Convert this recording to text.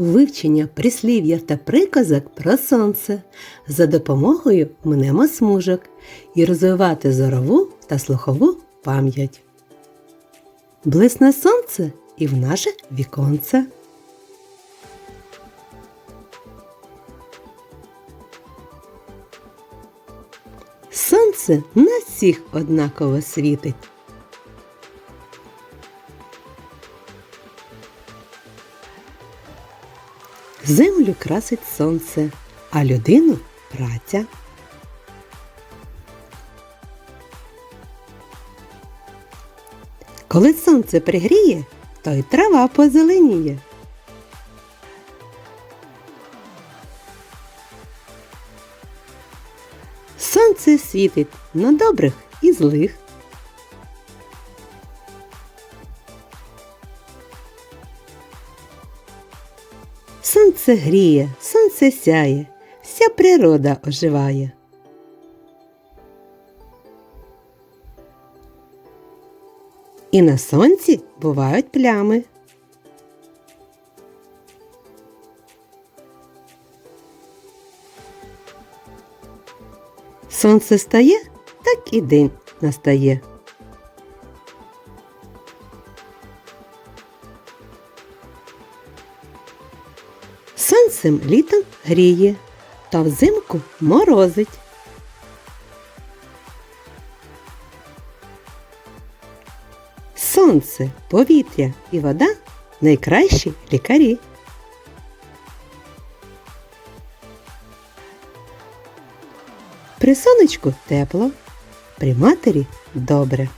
вивчення прислів'я та приказок про сонце за допомогою мнемосмужок і розвивати зорову та слухову пам'ять. Блисне сонце і в наше віконце. Сонце на всіх однаково світить. Землю красить сонце, а людину праця. Коли сонце пригріє, то й трава позеленіє. Сонце світить на добрих і злих. Сонце гріє, сонце сяє, вся природа оживає. І на сонці бувають плями. Сонце стає, так і день настає. Сонцем літом гріє, та взимку морозить. Сонце, повітря і вода найкращі лікарі. При сонечку тепло, при матері добре.